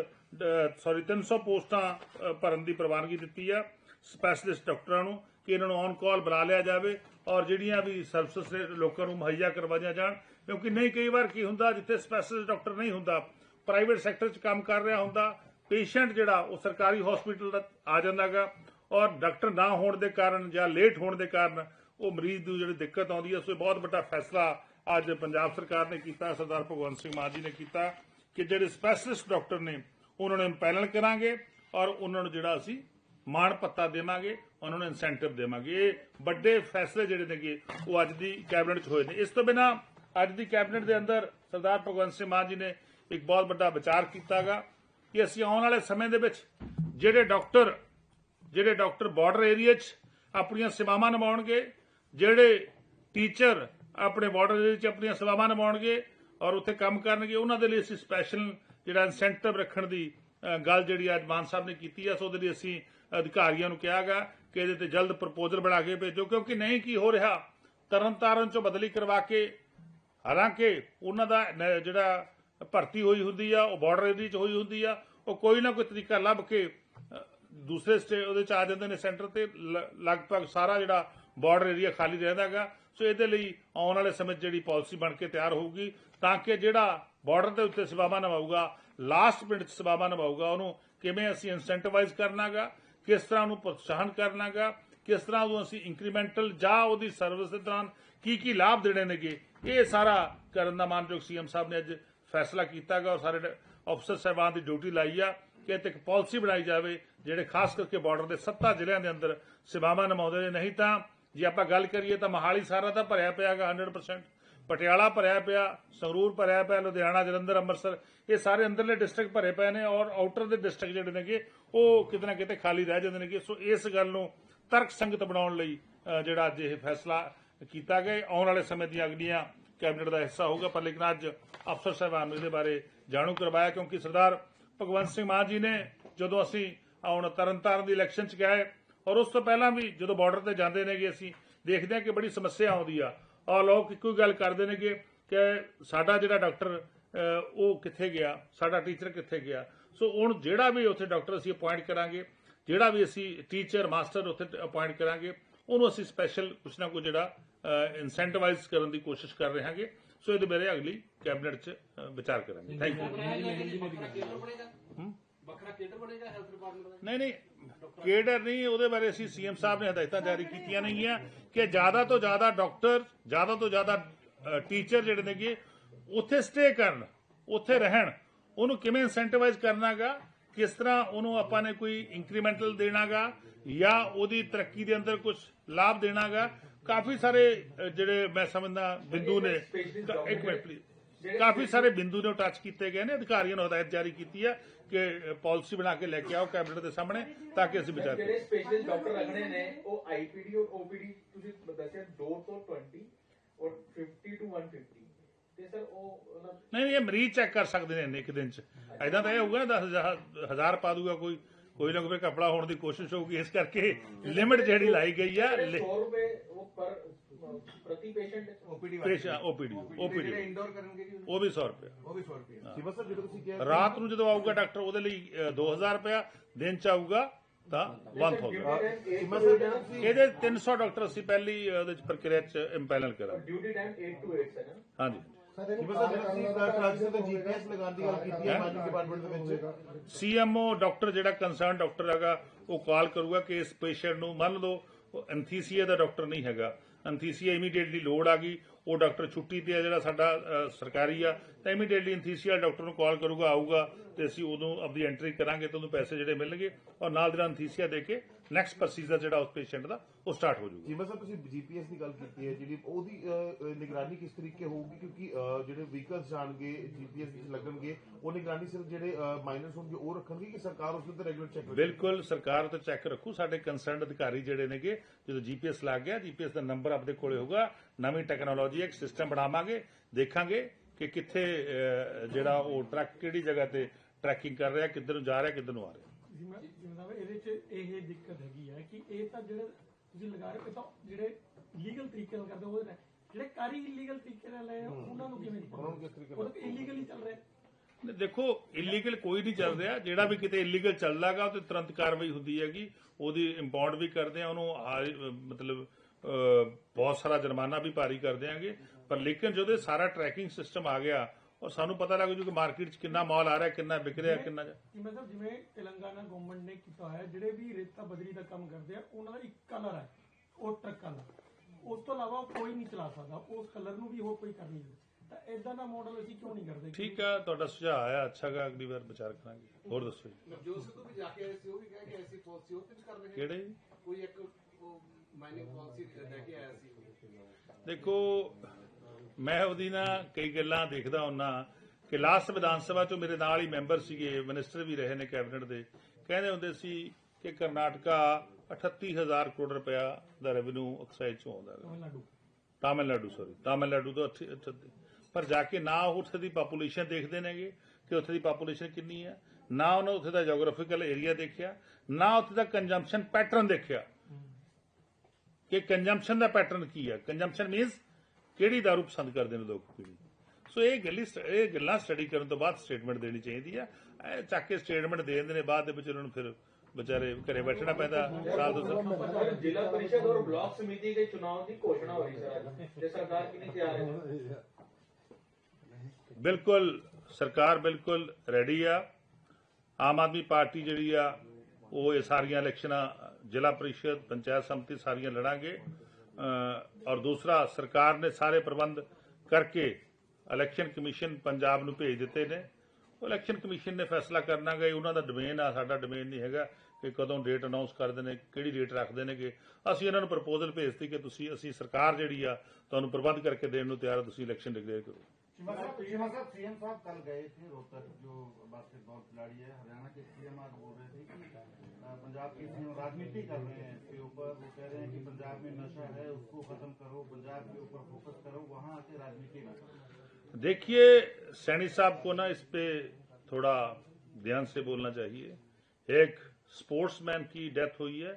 ਸੌਰੀ 300 ਪੋਸਟਾਂ ਭਰਨ ਦੀ ਪ੍ਰਵਾਨਗੀ ਦਿੱਤੀ ਆ ਸਪੈਸ਼ਲਿਸਟ ਡਾਕਟਰਾਂ ਨੂੰ ਕਿ ਇਹਨਾਂ ਨੂੰ ਔਨ ਕਾਲ ਬੁਲਾ ਲਿਆ ਜਾਵੇ ਔਰ ਜਿਹੜੀਆਂ ਵੀ ਸਰਵਿਸ ਲੋਕਾਂ ਨੂੰ ਮੁਹੱਈਆ ਕਰਵਾਈਆਂ ਜਾਣ। ਕਿਉਂਕਿ ਨਹੀਂ ਕਈ ਵਾਰ ਕੀ ਹੁੰਦਾ, ਜਿੱਥੇ ਸਪੈਸ਼ਲਿਸਟ ਡਾਕਟਰ ਨਹੀਂ ਹੁੰਦਾ ਪ੍ਰਾਈਵੇਟ ਸੈਕਟਰ 'ਚ ਕੰਮ ਕਰ ਰਿਹਾ ਹੁੰਦਾ ਪੇਸ਼ੈਂਟ ਜਿਹੜਾ ਉਹ ਸਰਕਾਰੀ ਹਸਪੀਟਲ ਦਾ ਆ ਜਾਂਦਾਗਾ ਔਰ ਡਾਕਟਰ ਨਾ ਹੋਣ ਦੇ ਕਾਰਨ ਜਾਂ ਲੇਟ ਹੋਣ ਦੇ ਕਾਰਨ ਉਹ ਮਰੀਜ਼ ਨੂੰ ਜਿਹੜੀ ਦਿੱਕਤ ਆਉਂਦੀ ਹੈ, ਸੋ ਇਹ ਬਹੁਤ ਵੱਡਾ ਫੈਸਲਾ ਅੱਜ ਪੰਜਾਬ ਸਰਕਾਰ ਨੇ ਕੀਤਾ, ਸਰਦਾਰ ਭਗਵੰਤ ਸਿੰਘ ਮਾਨ ਜੀ ਨੇ ਕੀਤਾ। ਕਿ ਜਿਹੜੇ ਸਪੈਸ਼ਲਿਸਟ ਡਾਕਟਰ ਨੇ, ਉਹਨਾਂ ਨੂੰ ਪੈਨਲ ਕਰਾਂਗੇ ਔਰ ਉਹਨਾਂ ਨੂੰ ਜਿਹੜਾ ਅਸੀਂ ਮਾਣ ਪੱਤਾ ਦੇਵਾਂਗੇ, ਉਹਨਾਂ ਨੂੰ ਇਨਸੈਂਟਿਵ ਦੇਵਾਂਗੇ। ਇਹ ਵੱਡੇ ਫੈਸਲੇ ਜਿਹੜੇ ਨੇਗੇ, ਉਹ ਅੱਜ ਦੀ ਕੈਬਨਿਟ 'ਚ ਹੋਏ ਨੇ। ਇਸ ਤੋਂ ਬਿਨਾ ਅੱਜ ਦੀ ਕੈਬਨਿਟ ਦੇ ਅੰਦਰ ਸਰਦਾਰ ਭਗਵੰਤ ਸਿੰਘ ਮਾਨ ਜੀ ਨੇ ਇੱਕ ਬਹੁਤ ਵੱਡਾ ਵਿਚਾਰ ਕੀਤਾਗਾ ਕਿ ਅਸੀਂ ਆਉਣ ਵਾਲੇ ਸਮੇਂ ਦੇ ਵਿੱਚ ਜਿਹੜੇ ਡਾਕਟਰ ਜਿਹੜੇ ਡਾਕਟਰ ਬਾਰਡਰ ਏਰੀਆ 'ਚ ਆਪਣੀਆਂ ਸੇਵਾਵਾਂ ਨਿਭਾਉਣਗੇ, ਜਿਹੜੇ ਟੀਚਰ ਆਪਣੇ ਬਾਰਡਰ ਏਰੀਆ 'ਚ ਆਪਣੀਆਂ ਸੇਵਾਵਾਂ ਨਿਭਾਉਣਗੇ ਔਰ ਉੱਥੇ ਕੰਮ ਕਰਨਗੇ, ਉਹਨਾਂ ਦੇ ਲਈ ਅਸੀਂ ਸਪੈਸ਼ਲ ਜਿਹੜਾ ਇਨਸੈਂਟਿਵ ਰੱਖਣ ਦੀ ਗੱਲ ਜਿਹੜੀ ਅੱਜ ਮਾਨ ਸਾਹਿਬ ਨੇ ਕੀਤੀ ਹੈ ਸੋ ਉਹਦੇ ਲਈ ਅਸੀਂ ਅਧਿਕਾਰੀਆਂ ਨੂੰ ਕਿਹਾਗਾ ਕਿ ਇਹਦੇ ਤੇ ਜਲਦ ਪ੍ਰਪੋਜ਼ਲ ਬਣਾ ਕੇ ਭੇਜੋ, ਕਿਉਂਕਿ ਨਹੀਂ ਕੀ ਹੋ ਰਿਹਾ, ਤਰਨਤਾਰਨ ਚੋਂ ਬਦਲੀ ਕਰਵਾ ਕੇ, ਹਾਲਾਂਕਿ ਉਹਨਾਂ ਦਾ ਜਿਹੜਾ ਭਰਤੀ ਹੋਈ ਹੁੰਦੀ ਆ, ਉਹ ਬਾਰਡਰ ਏਰੀਆ 'ਚ ਹੋਈ ਹੁੰਦੀ ਆ, ਉਹ ਕੋਈ ਨਾ ਕੋਈ ਤਰੀਕਾ ਲੱਭ ਕੇ ਦੂਸਰੇ ਸਟੇਟ ਉਹਦੇ 'ਚ ਆ ਜਾਂਦੇ ਨੇ ਸੈਂਟਰ ਤੇ, ਲ- ਲਗਭਗ ਸਾਰਾ ਜਿਹੜਾ ਬਾਰਡਰ ਏਰੀਆ ਖਾਲੀ ਰਹਿੰਦਾਗਾ। ਸੋ ਇਹਦੇ ਲਈ ਆਉਣ ਵਾਲੇ ਸਮੇਂ 'ਚ ਜਿਹੜੀ ਪਾਲਿਸੀ ਬਣ ਕੇ ਤਿਆਰ ਹੋਊਗੀ, ਤਾਂ ਕਿ ਜਿਹੜਾ ਬਾਰਡਰ ਦੇ ਉੱਤੇ ਸੇਵਾਵਾਂ ਨਿਭਾਊਗਾ ਲਾਸਟ ਪਿੰਡ 'ਚ ਸੇਵਾਵਾਂ ਨਿਭਾਊਗਾ, ਉਹਨੂੰ ਕਿਵੇਂ ਅਸੀਂ ਇਨਸੈਂਟੀਵਾਈਜ਼ ਕਰਨਾਗਾ, ਕਿਸ ਤਰ੍ਹਾਂ ਉਹਨੂੰ ਪ੍ਰੋਤਸਾਹਨ ਕਰਨਾਗਾ, ਕਿਸ ਤਰ੍ਹਾਂ ਉਹਨੂੰ ਅਸੀਂ ਇੰਕਰੀਮੈਂਟਲ ਜਾਂ ਉਹਦੀ ਸਰਵਿਸ ਦੇ ਦੌਰਾਨ ਕੀ ਕੀ ਲਾਭ ਦੇਣੇ ਨੇਗੇ, ਇਹ ਸਾਰਾ ਕਰਨ ਦਾ ਮਾਨਯੋਗ ਸੀਐਮ ਸਾਹਿਬ ਨੇ ਅੱਜ ਫੈਸਲਾ ਕੀਤਾਗਾ ਔਰ ਸਾਰੇ ਅਫਸਰ ਸਾਹਿਬਾਨ ਦੀ ਡਿਊਟੀ ਲਾਈ ਆ ਕਿ ਤੇ ਇੱਕ ਪਾਲਿਸੀ ਬਣਾਈ ਜਾਵੇ, ਜਿਹੜੇ ਖਾਸ ਕਰਕੇ ਬਾਰਡਰ ਦੇ 7 ਜ਼ਿਲ੍ਹਿਆਂ ਦੇ ਅੰਦਰ ਸੇਵਾਵਾਂ ਨਿਭਾਉਂਦੇ ਨੇ। ਨਹੀਂ ਤਾਂ ਜੇ ਆਪਾਂ ਗੱਲ ਕਰੀਏ ਤਾਂ ਮਹਾਲੀ ਸਾਰਾ ਤਾਂ ਭਰਿਆ ਪਿਆਗਾ 100% ਪਟਿਆਲਾ ਭਰਿਆ ਪਿਆ, ਸੰਗਰੂਰ ਭਰਿਆ ਪਿਆ, ਲੁਧਿਆਣਾ, ਜਲੰਧਰ, ਅੰਮ੍ਰਿਤਸਰ, ਇਹ ਸਾਰੇ ਅੰਦਰਲੇ ਡਿਸਟ੍ਰਿਕਟ ਭਰੇ ਪਏ ਨੇ ਔਰ ਆਊਟਰ ਦੇ ਡਿਸਟ੍ਰਿਕਟ ਜਿਹੜੇ ਨੇਗੇ, ਉਹ ਕਿਤੇ ਨਾ ਕਿਤੇ ਖਾਲੀ ਰਹਿ ਜਾਂਦੇ ਨੇਗੇ। ਸੋ ਇਸ ਗੱਲ ਨੂੰ ਤਰਕ ਸੰਗਤ ਬਣਾਉਣ ਲਈ ਜਿਹੜਾ ਅੱਜ ਇਹ ਫੈਸਲਾ ਕੀਤਾ ਗਿਆ ਆਉਣ ਵਾਲੇ ਸਮੇਂ ਦੀਆਂ ਅਗਲੀਆਂ ਕੈਬਨਿਟ ਦਾ ਹਿੱਸਾ ਹੋਊਗਾ। ਪਰ ਲੇਕਿਨ ਅੱਜ ਅਫਸਰ ਸਾਹਿਬਾਨ ਨੂੰ ਇਹਦੇ ਬਾਰੇ ਜਾਣੂ ਕਰਵਾਇਆ, ਕਿਉਂਕਿ ਸਰਦਾਰ ਭਗਵੰਤ ਸਿੰਘ ਮਾਨ ਜੀ ਨੇ ਜਦੋਂ ਅਸੀਂ ਹੁਣ ਤਰਨਤਾਰਨ ਦੀ ਇਲੈਕਸ਼ਨ ਚ ਗਏ ਔਰ ਉਸ ਤੋਂ ਪਹਿਲਾਂ ਵੀ ਜਦੋਂ ਬਾਰਡਰ ਤੇ ਜਾਂਦੇ ਨੇਗੇ ਅਸੀਂ ਦੇਖਦੇ ਹਾਂ ਕਿ ਬੜੀ ਸਮੱਸਿਆ ਆਉਂਦੀ ਆ ਔਰ ਲੋਕ ਇੱਕੋ ਹੀ ਗੱਲ ਕਰਦੇ ਨੇਗੇ ਕਿ ਸਾਡਾ ਜਿਹੜਾ ਡਾਕਟਰ ਉਹ ਕਿੱਥੇ ਗਿਆ ਸਾਡਾ ਟੀਚਰ ਕਿੱਥੇ ਗਿਆ ਸੋ ਹੁਣ ਜਿਹੜਾ ਵੀ ਉੱਥੇ ਡਾਕਟਰ ਅਸੀਂ ਅਪਾਇੰਟ ਕਰਾਂਗੇ ਜਿਹੜਾ ਵੀ ਅਸੀਂ ਟੀਚਰ ਮਾਸਟਰ ਉੱਥੇ ਅਪਾਇੰਟ ਕਰਾਂਗੇ ਉਹਨੂੰ ਅਸੀਂ ਸਪੈਸ਼ਲ ਕੁਛ ਨਾ ਕੁਛ ਜਿਹੜਾ ਇਨਸੈਂਟੀਵਾਈਜ਼ ਕਰਨ ਦੀ ਕੋਸ਼ਿਸ਼ ਕਰ ਰਹੇ ਹਾਂਗੇ ਸੋ ਇਹਦੇ ਬਾਰੇ ਅਗਲੀ ਕੈਬਨਿਟ 'ਚ ਵਿਚਾਰ ਕਰਾਂਗੇ ਥੈਂਕ ਯੂ ਵੱਖਰਾ ਕੇਂਦਰ ਬਣੇਗਾ ਹੈਲਥ ਡਿਪਾਰਟਮੈਂਟ ਦਾ ਨਹੀਂ ਨਹੀਂ ਕੇਡਰ ਨਹੀਂ ਉਹਦੇ ਬਾਰੇ ਅਸੀਂ ਸੀਐਮ ਸਾਹਿਬ ਨੇ ਹਦਾਇਤਾਂ ਜਾਰੀ ਕੀਤੀਆਂ ਨੇਗੀਆਂ ਕਿ ਜ਼ਿਆਦਾ ਤੋਂ ਜ਼ਿਆਦਾ ਡਾਕਟਰ ਜ਼ਿਆਦਾ ਤੋਂ ਜ਼ਿਆਦਾ ਟੀਚਰ ਜਿਹੜੇ ਨੇਗੇ ਉੱਥੇ ਸਟੇ ਕਰਨ ਉੱਥੇ ਰਹਿਣ। ਉਹਨੂੰ ਕਿਵੇਂ ਇਨਸੈਂਟੀਵਾਈਜ਼ ਕਰਨਾਗਾ? ਕਿਸ ਤਰ੍ਹਾਂ ਉਹਨੂੰ ਆਪਾਂ ਨੇ ਕੋਈ ਇੰਕਰੀਮੈਂਟਲ ਦੇਣਾਗਾ? ਜਾਂ ਉਹਦੀ ਤਰੱਕੀ ਦੇ ਅੰਦਰ ਕੁਝ ਲਾਭ ਦੇਣਾਗਾ? ਕਾਫੀ ਸਾਰੇ ਜਿਹੜੇ ਮੈਂ ਸਮਝਦਾ ਬਿੰਦੂ ਨੇ ਇੱਕ ਮਿੰਟ ਪਲੀਜ਼ ਕਾਫੀ ਸਾਰੇ ਬਿੰਦੂ ਨੇ ਟੱਚ ਕੀਤੇ ਗਏ ਨੇ ਅਧਿਕਾਰੀਆਂ ਨੂੰ ਹਦਾਇਤ ਜਾਰੀ ਕੀਤੀ ਹੈ ਕਿ ਪਾਲਿਸੀ ਬਣਾ ਕੇ ਲੈ ਕੇ ਆਓ ਕੈਬਨਿਟ ਦੇ ਸਾਹਮਣੇ ਤਾਂ ਕਿ ਅਸੀਂ ਵਿਚਾਰ ਜਿਹੜੇ ਸਪੈਸ਼ਲਿਸਟ ਡਾਕਟਰ ਰੱਖਣੇ ਨੇ ਉਹ ਆਈਪੀਡੀ ਔਰ ਓਪੀਡੀ ਤੁਸੀਂ ਦੱਸਿਆ 2 ਤੋਂ 20 ਔਰ 50 ਤੋਂ 150 ਤੇ ਸਰ ਉਹ ਮਤਲਬ ਨਹੀਂ ਇਹ ਮਰੀਜ਼ ਚੈੱਕ ਕਰ ਸਕਦੇ ਨੇ ਇੱਕ ਦਿਨ ਚ। ਐਦਾਂ ਤਾਂ ਇਹ ਹੋਊਗਾ ਨਾ 10 ਹਜ਼ਾਰ ਪਾ ਦੂਗਾ ਕੋਈ ਕੋਈ ਨਾ ਕੋਈ ਕਪੜਾ ਹੋਣ ਦੀ ਕੋਸ਼ਿਸ਼ ਹੋਊਗੀ ਇਸ ਕਰਕੇ ਲਿਮਿਟ ਜਿਹੜੀ ਲਾਈ ਗਈ ਆ 100 ਰੁਪਏ ਉਹ ਪਰ ਪ੍ਰਤੀ ਪੇਸ਼ੈਂਟ ਓਪੀਡੀ ਪੇਸ਼ਾ ਓਪੀਡੀ ਜਿਹੜੇ ਓਪੀਡੀ ਇੰਡੋਰ ਕਰਨਗੇ ਜੀ ਉਹ ਵੀ 100 ਰੁਪਏ ਉਹ ਵੀ 100 ਰੁਪਏ ਸਿਮਾ ਸਰ ਜਦੋਂ ਤੁਸੀਂ ਕਿਹਾ ਰਾਤ ਨੂੰ ਜਦੋਂ ਆਊਗਾ ਡਾਕਟਰ ਉਹਦੇ ਲਈ ਅ, 2000 ਰੁਪਇਆ ਦਿਨ ਚ ਆਊਗਾ ਤਾਂ 1000 ਸਿਮਾ ਸਰ ਜਿਹੜਾ ਤੁਸੀਂ ਇਹਦੇ 300 ਡਾਕਟਰ ਅਸੀਂ ਪਹਿਲੀ ਅ, ਉਹਦੇ ਚ ਪ੍ਰਕਿਰਿਆ ਚ ਇੰਪੈਨਲ ਕਰਾਂਗੇ ਡਿਊਟੀ ਟਾਈਮ 8 to 8 ਹੈ ਨਾ ਹਾਂਜੀ ਸਰ ਜਿਹੜਾ ਤੁਸੀਂ ਟ੍ਰਾਂਸਫਰ ਤੇ ਜੀਪੀਐਸ ਲਗਾਉਣ ਦੀ ਗੱਲ ਕੀਤੀ ਹੈ ਮਾਈਨਿੰਗ ਡਿਪਾਰਟਮੈਂਟ ਦੇ ਵਿੱਚ ਸੀਐਮਓ ਡਾਕਟਰ ਜਿਹੜਾ ਕੰਸਰਨ ਡਾਕਟਰ ਹੈਗਾ ਉਹ ਕਾਲ ਕਰੂਗਾ ਕਿ ਇਸ ਪੇਸ਼ੈਂਟ ਨੂੰ ਮੰਨ ਲਓ ਐਨਥੀਸੀਆ ਦਾ ਡਾਕਟਰ ਨਹੀਂ ਹੈਗਾ ਅਨਥੀਸੀਆ ਇਮੀਡੀਏਟਲੀ ਲੋੜ ਆ ਗਈ। ਉਹ ਡਾਕਟਰ ਛੁੱਟੀ ਤੇ ਆ ਜਿਹੜਾ ਸਾਡਾ ਸਰਕਾਰੀ ਆ। ਤਾਂ ਇਮੀਡੀਏਟਲੀ ਐਨਥੀਸੀਆ ਡਾਕਟਰ ਨੂੰ ਕਾਲ ਕਰੂਗਾ ਆਊਗਾ ਤੇ ਅਸੀਂ ਉਦੋਂ ਆਪਦੀ ਐਂਟਰੀ ਕਰਾਂਗੇ ਤੇ ਉਹਨੂੰ ਪੈਸੇ ਜਿਹੜੇ ਮਿਲਣਗੇ ਔਰ ਨਾਲ ਦੀ ਨਾਲ ਐਨਥੀਸੀਆ ਦੇ ਕੇ ਨੈਕਸਟ ਪ੍ਰੋਸੀਜਰ ਜਿਹੜਾ ਉਸ ਪੇਸ਼ੈਂਟ ਦਾ ਉਹ ਸਟਾਰਟ ਹੋ ਜਾਊਗਾ। ਜਿਵੇਂ ਸਰ ਤੁਸੀਂ ਜੀਪੀਐਸ ਦੀ ਗੱਲ ਕੀਤੀ ਹੈ ਜਿਹੜੀ ਉਹਦੀ ਨਿਗਰਾਨੀ ਕਿਸ ਤਰੀਕੇ ਹੋਊਗੀ? ਕਿਉਂਕਿ ਜਿਹੜੇ ਵਹੀਕਲਸ ਜਾਣਗੇ ਜੀਪੀਐਸ ਵਿੱਚ ਲੱਗਣਗੇ ਉਹ ਨਿਗਰਾਨੀ ਸਿਰਫ ਜਿਹੜੇ ਮਾਈਨਰਸ ਹੋਣਗੇ ਉਹ ਰੱਖਣਗੇ ਕਿ ਸਰਕਾਰ ਉਸ ਤੇ ਰੈਗੂਲਰ ਚੈੱਕ ਬਿਲਕੁਲ ਸਰਕਾਰ ਤੇ ਚੈੱਕ ਰੱਖੂ। ਸਾਡੇ ਕੰਸਰਨਡ ਅਧਿਕਾਰੀ ਜਿਹੜੇ ਨੇਗੇ ਜਦੋਂ ਜੀਪੀਐਸ ਲੱਗ ਗਿਆ ਜੀਪੀਐਸ ਦਾ ਨੰਬਰ ਆਪਦੇ ਕੋਲੇ ਹੋਊਗਾ। ਨਵੀਂ ਟੈਕਨੋਲੋਜੀ ਇੱਕ ਸਿਸਟਮ ਬਣਾਵਾਂਗੇ ਦੇਖਾਂਗੇ। ਕਿ ਕਿੱਥੇ ਜਿਹੜਾ ਉਹ ਟਰੱਕ ਕਿਹੜੀ ਜਗ੍ਹਾ ਤੇ ਟਰੈਕਿੰਗ ਕਰ ਰਿਹਾ ਕਿੱਧਰ ਨੂੰ ਜਾ ਰਿਹਾ ਕਿੱਧਰ ਨੂੰ ਆ ਰਿਹਾ? ਜਿਵੇਂ ਇਹਦੇ ਚ ਇਹ ਦਿੱਕਤ ਹੈਗੀ ਹੈ ਕਿ ਇਹ ਤਾਂ ਜਿਹੜੇ ਤੁਸੀਂ ਲਗਾ ਰਹੇ ਤਾਂ ਜਿਹੜੇ ਲੀਗਲ ਤਰੀਕੇ ਨਾਲ ਕਰਦੇ ਨਾਲ ਜਿਹੜੇ ਕਾਰੀ ਇਲੀਗਲ ਤਰੀਕੇ ਨਾਲ ਹੈ। ਉਹਨਾਂ ਨੂੰ ਕਿਵੇਂ ਉਹਨਾਂ ਨੂੰ ਕਿਸ ਤਰੀਕੇ ਉਹ ਤਾਂ ਇਲੀਗਲ ਚੱਲ ਰਿਹਾ। ਨਹੀਂ, ਦੇਖੋ ਇਲੀਗਲ ਕੋਈ ਨਹੀਂ ਚੱਲ ਰਿਹਾ। ਜਿਹੜਾ ਵੀ ਕਿਤੇ ਇਲੀਗਲ ਚੱਲਦਾਗਾ ਉਹ ਤੇ ਤੁਰੰਤ ਕਾਰਵਾਈ ਹੁੰਦੀ ਹੈਗੀ। ਉਹਦੀ ਇੰਪਾਊਂਡ ਵੀ ਕਰਦੇ ਆ ਉਹਨੂੰ ਮਤਲਬ ਬਹੁਤ ਸਾਰਾ ਜੁਰਮਾਨਾ ਵੀ ਭਾਰੀ ਕਰ ਦਿਆਂਗੇ ਪਰ ਲੇਕਿਨ ਜਦੋਂ ਇਹ ਸਾਰਾ ਟਰੈਕਿੰਗ ਸਿਸਟਮ ਆ ਗਿਆ ਔਰ ਸਾਨੂੰ ਪਤਾ ਲੱਗ ਜੂ ਕਿ ਮਾਰਕੀਟ 'ਚ ਕਿੰਨਾ ਮਾਲ ਆ ਰਿਹਾ ਕਿੰਨਾ ਵਿਕ ਰਿਹਾ ਕਿੰਨਾ ਮਤਲਬ ਜਿਵੇਂ ਤੇਲੰਗਾਨਾ ਗਵਰਨਮੈਂਟ ਨੇ ਕੀਤਾ ਹੋਇਆ ਜਿਹੜੇ ਵੀ ਰੇਤਾ ਬਦਰੀ ਦਾ ਕੰਮ ਕਰਦੇ ਆ ਉਹਨਾਂ ਦਾ ਇੱਕ ਕਲਰ ਹੈ ਉਹ ਟਰੱਕਾਂ ਦਾ ਉਸ ਤੋਂ ਇਲਾਵਾ ਕੋਈ ਨਹੀਂ ਚਲਾ ਸਕਦਾ ਉਸ ਕਲਰ ਨੂੰ ਵੀ ਹੋਰ ਕੋਈ ਕਰ ਨਹੀਂ ਸਕਦਾ। ਤਾਂ ਇਦਾਂ ਦਾ ਮਾਡਲ ਅਸੀਂ ਕਿਉਂ ਨਹੀਂ ਕਰਦੇ? ਠੀਕ ਆ ਤੁਹਾਡਾ ਸੁਝਾਅ ਆਇਆ ਅੱਛਾ ਗਾ ਅਗਲੀ ਵਾਰ ਵਿਚਾਰ ਕਰਾਂਗੇ। ਹੋਰ ਦੱਸੋ ਜੀ। ਨਵਜੋਤ ਸਿੱਧੂ ਵੀ ਜਾ ਕੇ ਆਏ ਸੀ ਉਹ ਵੀ ਕਹਿ ਕੇ ਐਸੀ ਪਾਲਿਸੀ ਉਹ ਤੇ ਵੀ ਕਰ ਰਹੇ ਕਿਹੜੇ ਜੀ? ਕੋਈ ਇੱਕ ਮਾਈਨਿੰਗ ਪਾਲਿਸੀ ਲੈ ਕੇ ਆਇਆ ਸੀ। ਦੇਖੋ ਮੈਂ ਉਹਦੀ ਨਾ ਕਈ ਗੱਲਾਂ ਦੇਖਦਾ ਹੁੰਨਾ ਕਿ ਲਾਸਟ ਵਿਧਾਨ ਸਭਾ ਚੋਂ ਮੇਰੇ ਨਾਲ ਹੀ ਮੈਂਬਰ ਸੀਗੇ ਮਿਨਿਸਟਰ ਵੀ ਰਹੇ ਨੇ ਕੈਬਨਿਟ ਦੇ। ਕਹਿੰਦੇ ਹੁੰਦੇ ਸੀ ਕਿ ਕਰਨਾਟਕਾ 38000 ਕਰੋੜ ਰੁਪਇਆ ਦਾ ਰੈਵਨਿਊ ਐਕਸਾਈਜ਼ ਚੋਂ ਆਉਂਦਾ ਹੈ ਤਮਿਲਨਾਡੂ। ਸੌਰੀ ਤਾਮਿਲਨਾਡੂ ਤੋਂ ਪਰ ਜਾ ਕੇ ਨਾ ਉੱਥੇ ਦੀ ਪਾਪੂਲੇਸ਼ਨ ਦੇਖਦੇ ਨੇਗੇ ਕਿ ਉੱਥੇ ਦੀ ਪਾਪੂਲੇਸ਼ਨ ਕਿੰਨੀ ਹੈ ਨਾ ਉਹਨਾਂ ਉੱਥੇ ਦਾ ਜੀਓਗ੍ਰਾਫੀਕਲ ਏਰੀਆ ਦੇਖਿਆ ਨਾ ਉੱਥੇ ਦਾ ਕੰਜੰਪਸ਼ਨ ਪੈਟਰਨ ਦੇਖਿਆ। ਕਿ ਕੰਜੰਪਸ਼ਨ ਦਾ ਪੈਟਰਨ ਕੀ ਹੈ? ਕੰਜੰਪਸ਼ਨ ਮੀਨਸ ਕਿਹੜੀ ਦਾਰੂ ਪਸੰਦ ਕਰਦੇ ਨੇ ਲੋਕ ਪੀਣੀ ਸੋ ਇਹ ਗੱਲੀ ਇਹ ਗੱਲਾਂ ਸਟੱਡੀ ਕਰਨ ਤੋਂ ਬਾਅਦ ਸਟੇਟਮੈਂਟ ਦੇਣੀ ਚਾਹੀਦੀ ਆ। ਚੱਕ ਕੇ ਸਟੇਟਮੈਂਟ ਦੇ ਦਿੰਦੇ ਨੇ ਬਾਅਦ ਦੇ ਵਿੱਚ ਉਹਨਾਂ ਨੂੰ ਫਿਰ ਵਿਚਾਰੇ ਘਰੇ ਬੈਠਣਾ ਪੈਂਦਾ ਸਾਲ ਦੋ ਸਾਲ ਸਰ ਜ਼ਿਲ੍ਹਾ ਪਰਿਸ਼ਦ ਔਰ ਬਲਾਕ ਸਮਿਤੀ ਦੇ ਚੁਣਾਵ ਦੀ ਘੋਸ਼ਣਾ ਹੋਈ ਸਰ ਅੱਜ। ਤੇ ਸਰਕਾਰ ਕਿੰਨੀ ਤਿਆਰ ਹੈ? ਬਿਲਕੁਲ ਸਰਕਾਰ ਬਿਲਕੁਲ ਰੈਡੀ ਆ। ਆਮ ਆਦਮੀ ਪਾਰਟੀ ਜਿਹੜੀ ਆ ਉਹ ਇਹ ਸਾਰੀਆਂ ਇਲੈਕਸ਼ਨਾਂ ਜ਼ਿਲ੍ਹਾ ਪਰਿਸ਼ਦ ਪੰਚਾਇਤ ਸਮਿਤੀ ਸਾਰੀਆਂ ਲੜਾਂਗੇ। ਅ, ਔਰ ਦੂਸਰਾ ਸਰਕਾਰ ਨੇ ਸਾਰੇ ਪ੍ਰਬੰਧ ਕਰਕੇ ਇਲੈਕਸ਼ਨ ਕਮਿਸ਼ਨ ਪੰਜਾਬ ਨੂੰ ਭੇਜ ਦਿੱਤੇ ਨੇ। ਉਹ ਇਲੈਕਸ਼ਨ ਕਮਿਸ਼ਨ ਨੇ ਫੈਸਲਾ ਕਰਨਾ ਗਾ ਉਹਨਾਂ ਦਾ ਡੋਮੇਨ ਆ ਸਾਡਾ ਡੋਮੇਨ ਨਹੀਂ ਹੈਗਾ ਕਿ ਕਦੋਂ ਡੇਟ ਅਨਾਉਂਸ ਕਰਦੇ ਨੇ ਕਿਹੜੀ ਡੇਟ ਰੱਖਦੇ ਨੇਗੇ ਅਸੀਂ ਇਹਨਾਂ ਨੂੰ ਪ੍ਰਪੋਜ਼ਲ ਭੇਜਤੀ ਕਿ ਤੁਸੀਂ ਅਸੀਂ ਸਰਕਾਰ ਜਿਹੜੀ ਆ ਤੁਹਾਨੂੰ ਪ੍ਰਬੰਧ ਕਰਕੇ ਦੇਣ ਨੂੰ ਤਿਆਰ ਆ ਤੁਸੀਂ ਇਲੈਕਸ਼ਨ ਡਿਕਲੇਅਰ ਕਰੋ। शिवा साहब शिवा साहब सीएम साहब कल गए थे रोहतक जो बास्केटबॉल खिलाड़ी है। हरियाणा के सीएम आज बोल रहे थे कि पंजाब की सीएम राजनीति कर रहे हैं इसके ऊपर। वो कह रहे हैं कि पंजाब में नशा है उसको खत्म करो पंजाब के ऊपर फोकस करो वहाँ आके राजनीति ना करो। देखिए सैनी साहब को ना इस पे थोड़ा ध्यान से बोलना चाहिए। एक स्पोर्ट्समैन की डेथ हुई है